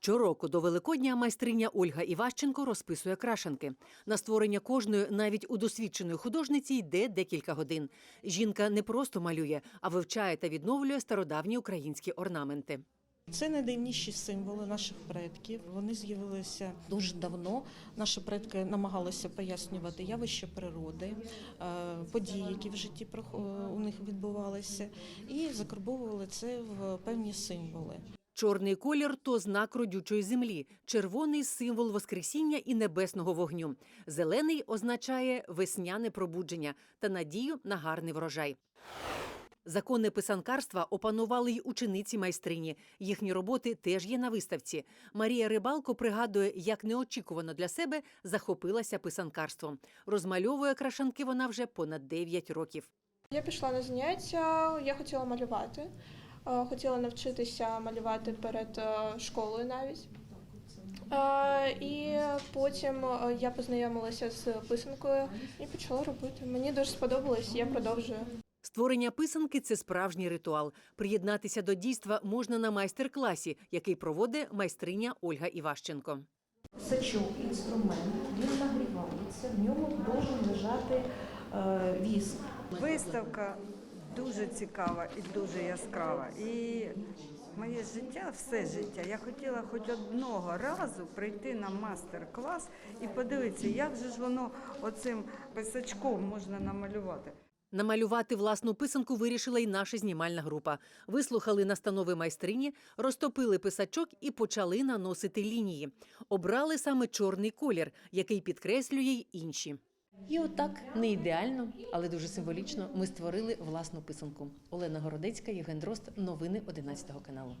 Щороку до Великодня майстриня Ольга Іващенко розписує крашенки. На створення кожної, навіть у досвідченої художниці, йде декілька годин. Жінка не просто малює, а вивчає та відновлює стародавні українські орнаменти. Це найдавніші символи наших предків. Вони з'явилися дуже давно. Наші предки намагалися пояснювати явища природи, е, події, які в житті у них відбувалися, і закарбовували це в певні символи. Чорний колір то знак родючої землі, червоний символ воскресіння і небесного вогню. Зелений означає весняне пробудження та надію на гарний врожай. Закони писанкарства опанували й учениці майстрині. Їхні роботи теж є на виставці. Марія Рибалко пригадує, як неочікувано для себе захопилася писанкарством. Розмальовує крашанки вона вже понад 9 років. Я пішла на заняття, я хотіла малювати. Хотіла навчитися малювати перед е, школою навіть. І потім е, я познайомилася з писанкою і почала робити. Мені дуже сподобалось, я продовжую. Створення писанки це справжній ритуал. Приєднатися до дійства можна на майстер-класі, який проводить майстриня Ольга Іващенко. Сачок, інструмент, він нагрівається, в ньому должен лежати е, віск. Виставка дуже цікава і дуже яскрава. І моє життя, все життя. Я хотіла хоч одного разу прийти на мастер-клас і подивитися, як же ж воно оцим писачком можна намалювати. Намалювати власну писанку вирішила й наша знімальна група. Вислухали настанови майстрині, розтопили писачок і почали наносити лінії. Обрали саме чорний колір, який підкреслює й інші. І отак не ідеально, але дуже символічно. Ми створили власну писанку. Олена Городецька, Євген Дрозд. Новини 11 каналу.